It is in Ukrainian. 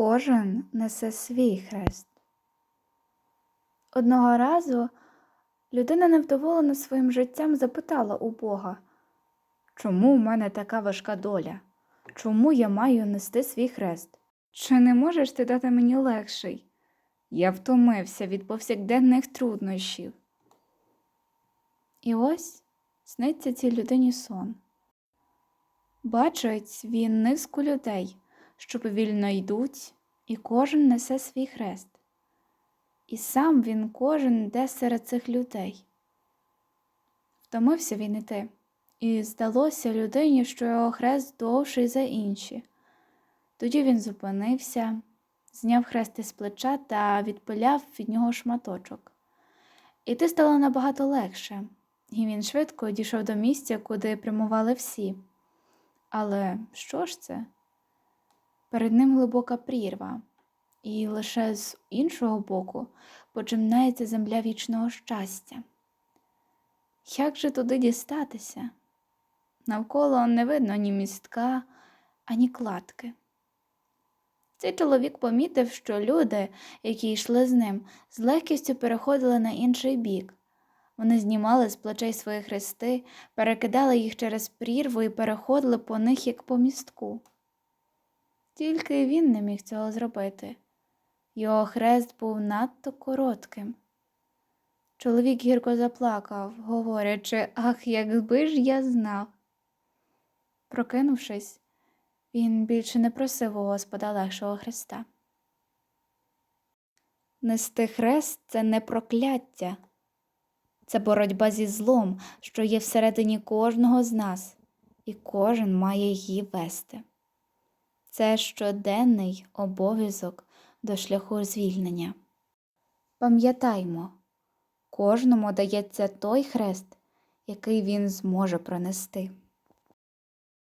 Кожен несе свій хрест. Одного разу людина невдоволена своїм життям запитала у Бога, чому в мене така важка доля? Чому я маю нести свій хрест? Чи не можеш ти дати мені легший? Я втомився від повсякденних труднощів. І ось сниться цій людині сон. Бачить він низку людей, що повільно йдуть, і кожен несе свій хрест. І сам він кожен йде серед цих людей. Втомився він іти, і здалося людині, що його хрест довший за інші. Тоді він зупинився, зняв хрест із плеча та відпиляв від нього шматочок. Іти стало набагато легше, і він швидко дійшов до місця, куди прямували всі. Але що ж це? Перед ним глибока прірва, і лише з іншого боку починається земля вічного щастя. Як же туди дістатися? Навколо не видно ні містка, ані кладки. Цей чоловік помітив, що люди, які йшли з ним, з легкістю переходили на інший бік. Вони знімали з плечей свої хрести, перекидали їх через прірву і переходили по них, як по містку. Тільки він не міг цього зробити. Його хрест був надто коротким. Чоловік гірко заплакав, говорячи, ах, якби ж я знав. Прокинувшись, він більше не просив у Господа легшого хреста. Нести хрест це не прокляття, це боротьба зі злом, що є всередині кожного з нас, і кожен має її вести. Це щоденний обов'язок до шляху звільнення. Пам'ятаймо, кожному дається той хрест, який він зможе пронести.